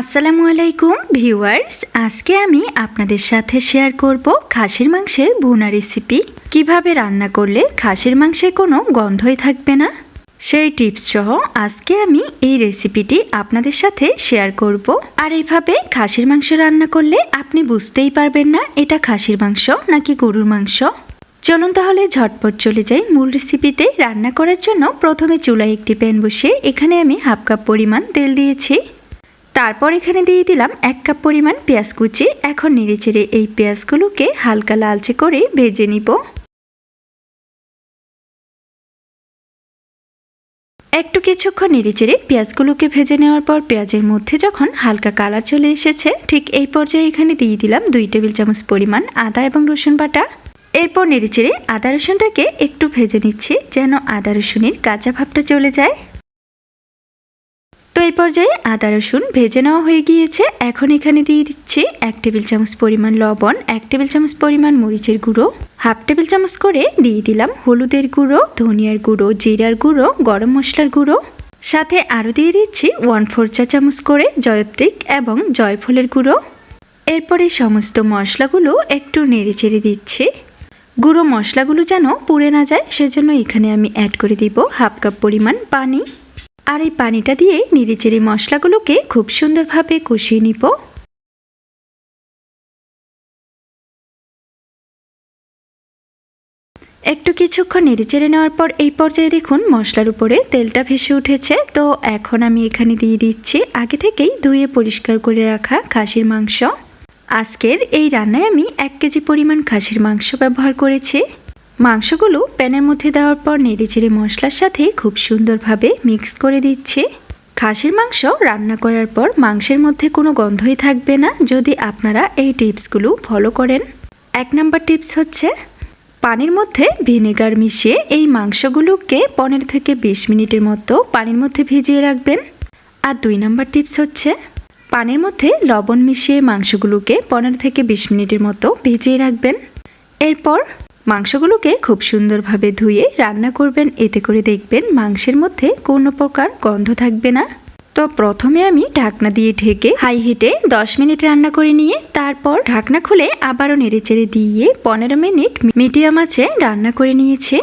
আসসালামু আলাইকুম, ভিউয়ার্স। আজকে আমি আপনাদের সাথে শেয়ার করব খাসির মাংসের ভুনা রেসিপি। কীভাবে রান্না করলে খাসির মাংসে কোনো গন্ধই থাকবে না? সেই টিপস সহ আজকে আমি এই রেসিপিটি আপনাদের সাথে শেয়ার করব। আর এইভাবে খাসির মাংস রান্না করলে আপনি বুঝতেই পারবেন না, এটা খাসির মাংস নাকি গরুর মাংস? চলুন তাহলে ঝটপট চলে যাই মূল রেসিপিতে। রান্না করার জন্য প্রথমে চুলায় একটি প্যান বসিয়ে এখানে আমি হাফ কাপ পরিমাণ তেল দিয়েছি। তারপর এখানে দিয়ে দিলাম এক কাপ পরিমাণ পেঁয়াজ কুচি। এখন নেড়েচেড়ে এই পেঁয়াজগুলোকে হালকা লালচে করে ভেজে নিব। একটু কিছুক্ষণ নেড়েচেড়ে পেঁয়াজগুলোকে ভেজে নেওয়ার পর পেঁয়াজের মধ্যে যখন হালকা কালার চলে এসেছে, ঠিক এই পর্যায়ে এখানে দিয়ে দিলাম দুই টেবিল চামচ পরিমাণ আদা এবং রসুন বাটা। এরপর নেড়েচেড়ে আদা রসুনটাকে একটু ভেজে নিচ্ছি যেন আদা রসুনের কাঁচা ভাবটা চলে যায়। তো এই পর্যায়ে আদা, রসুন ভেজে নেওয়া হয়ে গিয়েছে। এখন এখানে দিয়ে দিচ্ছি এক টেবিল চামচ পরিমাণ লবণ, এক টেবিল চামচ পরিমাণ মরিচের গুঁড়ো, হাফ টেবিল চামচ করে দিয়ে দিলাম হলুদের গুঁড়ো, ধনিয়ার গুঁড়ো, জিরার গুঁড়ো, গরম মশলার গুঁড়ো। সাথে আরও দিয়ে দিচ্ছি ওয়ান ফোর চা চামচ করে জয়ত্রিক এবং জয়ফলের গুঁড়ো। এরপরে সমস্ত মশলাগুলো একটু নেড়ে চেড়ে দিচ্ছি। গুঁড়ো মশলাগুলো যেন পুড়ে না যায়, সেজন্য এখানে আমি অ্যাড করে দিব হাফ কাপ পরিমাণ পানি। আর এই পানিটা দিয়ে নেড়েচেড়ে মশলাগুলোকে খুব সুন্দরভাবে কষিয়ে নিব। একটু কিছুক্ষণ নেড়েচেড়ে নেওয়ার পর এই পর্যায়ে দেখুন মশলার উপরে তেলটা ভেসে উঠেছে। তো এখন আমি এখানে দিয়ে দিচ্ছি আগে থেকেই ধুয়ে পরিষ্কার করে রাখা খাসির মাংস। আজকের এই রান্নায় আমি এক কেজি পরিমাণ খাসির মাংস ব্যবহার করেছি। মাংসগুলো প্যানের মধ্যে দেওয়ার পর নেড়েচেড়ে মশলার সাথে খুব সুন্দরভাবে মিক্স করে দিচ্ছি। খাসির মাংস রান্না করার পর মাংসের মধ্যে কোনো গন্ধই থাকবে না, যদি আপনারা এই টিপসগুলো ফলো করেন। এক নম্বর টিপস হচ্ছে, পানির মধ্যে ভিনেগার মিশিয়ে এই মাংসগুলোকে পনেরো থেকে বিশ মিনিটের মতো পানির মধ্যে ভিজিয়ে রাখবেন। আর দুই নম্বর টিপস হচ্ছে, পানির মধ্যে লবণ মিশিয়ে মাংসগুলোকে পনেরো থেকে বিশ মিনিটের মতো ভিজিয়ে রাখবেন। এরপর মাংসগুলোকে খুব সুন্দরভাবে ধুয়ে রান্না করবেন। এতে করে দেখবেন মাংসের মধ্যে কোনো প্রকার গন্ধ থাকবে না। তো প্রথমে আমি ঢাকনা দিয়ে ঢেকে হাই হিটে দশ মিনিট রান্না করে নিয়ে তারপর ঢাকনা খুলে আবারও নেড়েচেড়ে দিয়ে পনেরো মিনিট মিডিয়াম আছে রান্না করে নিয়েছি।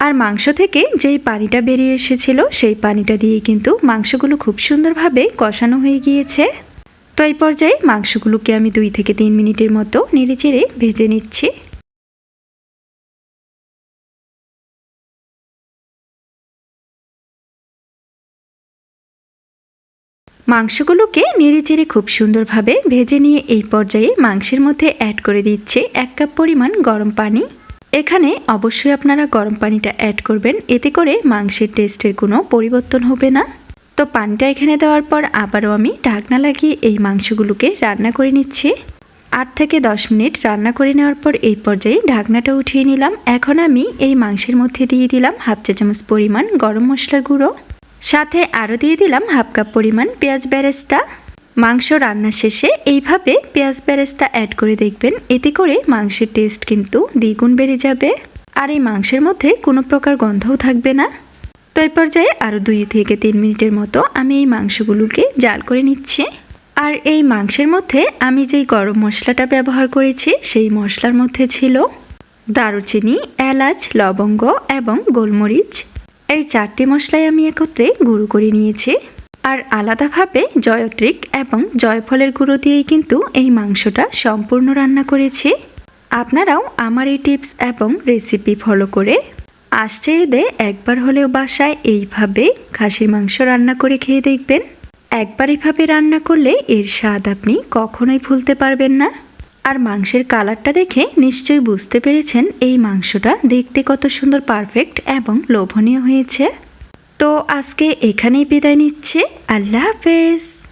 আর মাংস থেকে যেই পানিটা বেরিয়ে এসেছিল, সেই পানিটা দিয়ে কিন্তু মাংসগুলো খুব সুন্দরভাবে কষানো হয়ে গিয়েছে। তো এই পর্যায়ে মাংসগুলোকে আমি দুই থেকে তিন মিনিটের মতো নেড়ে চেড়ে ভেজে নিচ্ছি। মাংসগুলোকে নেড়ে চেড়ে খুব সুন্দরভাবে ভেজে নিয়ে এই পর্যায়ে মাংসের মধ্যে অ্যাড করে দিচ্ছে এক কাপ পরিমাণ গরম পানি। এখানে অবশ্যই আপনারা গরম পানিটা অ্যাড করবেন, এতে করে মাংসের টেস্টের কোনো পরিবর্তন হবে না। তো পানিটা এখানে দেওয়ার পর আবারও আমি ঢাকনা লাগিয়ে এই মাংসগুলোকে রান্না করে নিচ্ছি। আট থেকে দশ মিনিট রান্না করে নেওয়ার পর এই পর্যায়ে ঢাকনাটা উঠিয়ে নিলাম। এখন আমি এই মাংসের মধ্যে দিয়ে দিলাম হাফ চা চামচ পরিমাণ গরম মশলার গুঁড়ো। সাথে আরও দিয়ে দিলাম হাফ কাপ পরিমাণ পেঁয়াজ বেরেস্তা। মাংস রান্না শেষে এইভাবে পেঁয়াজ বেরেস্তা অ্যাড করে দেখবেন। এতে করে মাংসের টেস্ট কিন্তু দ্বিগুণ বেড়ে যাবে। আর এই মাংসের মধ্যে কোনো প্রকার গন্ধও থাকবে না। তো এই পর্যায়ে আরও দুই থেকে তিন মিনিটের মতো আমি এই মাংসগুলোকে জাল করে নিচ্ছি। আর এই মাংসের মধ্যে আমি যেই গরম মশলাটা ব্যবহার করেছি, সেই মশলার মধ্যে ছিল দারুচিনি, এলাচ, লবঙ্গ এবং গোলমরিচ। এই চারটি মশলাই আমি একত্রে গুঁড়ো করে নিয়েছি। আর আলাদাভাবে জয়ত্রিক এবং জয়ফলের গুঁড়ো দিয়েই কিন্তু এই মাংসটা সম্পূর্ণ রান্না করেছি। আপনারাও আমার এই টিপস এবং রেসিপি ফলো করে আসছে এদে একবার হলেও বাসায় এইভাবে খাসির মাংস রান্না করে খেয়ে দেখবেন। একবার এভাবে রান্না করলে এর স্বাদ আপনি কখনোই ভুলতে পারবেন না। আর মাংসের কালারটা দেখে নিশ্চয়ই বুঝতে পেরেছেন এই মাংসটা দেখতে কত সুন্দর পারফেক্ট এবং লোভনীয় হয়েছে। তো আজকে এখানেই বিদায় নিচ্ছে। আল্লাহ হাফেজ।